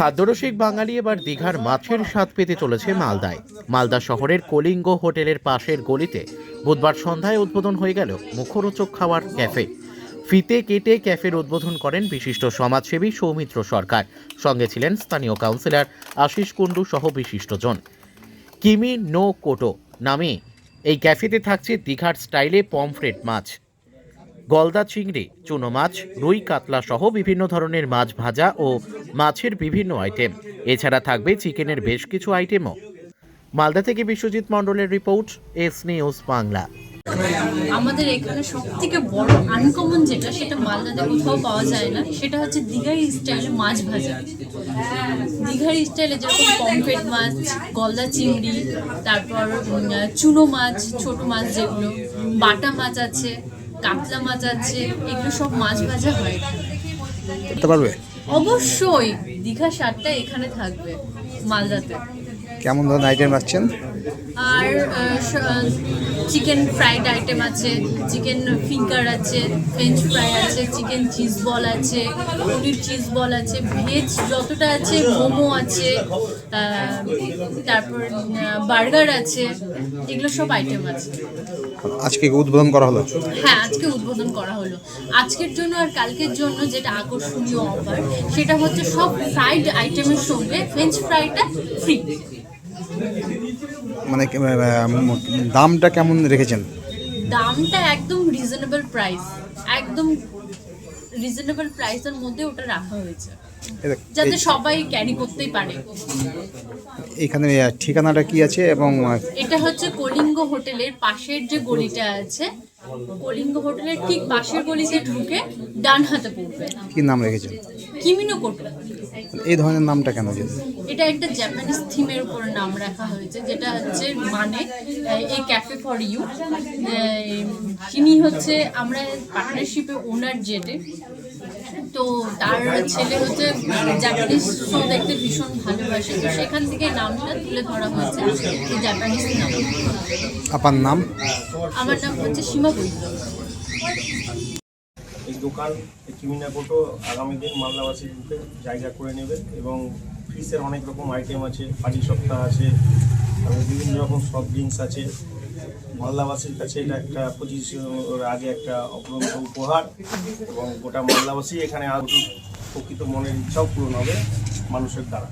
খাদ্যরসিক বাঙালি এবার দীঘার মাছের স্বাদ পেতে চলেছে মালদায়। মালদা শহরের কলিঙ্গ হোটেলের পাশের গলিতে বুধবার সন্ধ্যায় উদ্বোধন হয়ে গেল মুখরোচক খাওয়ার ক্যাফে। ফিতে কেটে ক্যাফের উদ্বোধন করেন বিশিষ্ট সমাজসেবী সৌমিত্র সরকার। সঙ্গে ছিলেন স্থানীয় কাউন্সিলর আশিস কুণ্ডু সহ বিশিষ্টজন। কিমি নো কোটো নামে এই ক্যাফেতে থাকছে দীঘার স্টাইলে পমফ্রেট মাছ। গলদা চিংড়ি, চুনো মাছ, রুই কাতলা সহ বিভিন্ন ধরনের মাছ ভাজা ও মাছের বিভিন্ন আইটেম এছাড়া থাকবে চিকেনের বেশ কিছু আইটেমও মালদা থেকে বিশ্বজিৎ মণ্ডলের রিপোর্ট, এস নিউজ বাংলা। আমাদের এখানে সব থেকে বড় আনকমন যেটা, সেটা মালদাতে কোথাও পাওয়া যায় না, সেটা হচ্ছে দীঘার স্টাইলে মাছ ভাজা। দীঘার স্টাইলে যেরকম পমফ্রেট মাছ, গলদা চিংড়ি, তারপর চুনো মাছ, ছোট মাছ যেগুলো, বাটা মাছ আছে কাতলা মাছ আছে এগুলো সব মাছ ভাজা হয়। করতে পারবে? অবশ্যই দীঘা স্বাদটা এখানে থাকবে মালদাতে। কেমন ধরনের আইটেম রাখছেন? আর চিকেন ফ্রাইড আইটেম আছে চিকেন ফিঙ্গার আছে ফ্রেঞ্চ ফ্রাই আছে চিকেন চিজ বল আছে পনির চিজ বল আছে ভেজ যতটা আছে মোমো আছে তারপর বার্গার আছে এগুলো সব আইটেম আছে। আজকে উদ্বোধন করা হলো? হ্যাঁ আজকে উদ্বোধন করা হলো। আজকের জন্য আর কালকের জন্য যেটা আকর্ষণীয় অফার সেটা হচ্ছে সব ফ্রাইড আইটেমের সঙ্গে ফ্রেঞ্চ ফ্রাইটা ফ্রি মানে দামটা কেমন রেখেছেন? দামটা একদম রিজনেবল প্রাইস একদম রিজনেবল প্রাইসের মধ্যে ওটা রাখা হয়েছে। যাতে সবাই ক্যারি করতেই পারে। এখানে ঠিকানাটা কি আছে এবং এটা হচ্ছে কলিঙ্গ হোটেলের পাশের যে গলিটা আছে কলিঙ্গ হোটেলের ঠিক পাশের গলিতে ঢুকে ডান হাতে পড়বে। কি নাম রেখেছেন? কিমিনো কোটো। এই ধরনের নামটা কেন যে এটা একটা জাপানিজ থিমের উপর নাম রাখা হয়েছে যেটা হচ্ছে মানে এই ক্যাফে ফর ইউ তিনি হচ্ছে আমরা পার্টনারশিপে ওনার জেটে। তো তার ছেলে হচ্ছে জাপানিজ শো দেখতে ভীষণ ভালোবাসে। তো সেখান থেকে নামটা তুলে ধরা হয়েছে এই জাপানিজ নাম। আপনার নাম? আমার নাম হচ্ছে সীমা বৈদ্য এই দোকান এই কিমিনাকোটো আগামী দিন মালদাবাসী রূপে জায়গা করে নেবে এবং ফিসের অনেক রকম আইটেম আছে পাটি সপ্তাহ আছে তারপরে বিভিন্ন রকম সফট ড্রিঙ্কস আছে। মালদাবাসীর কাছে এটা একটা পঁচিশ আগে একটা অপরন্ত উপহার এবং গোটা মালদাবাসী এখানে আরও প্রকৃত মনের ইচ্ছাও পূরণ হবে মানুষের দ্বারা।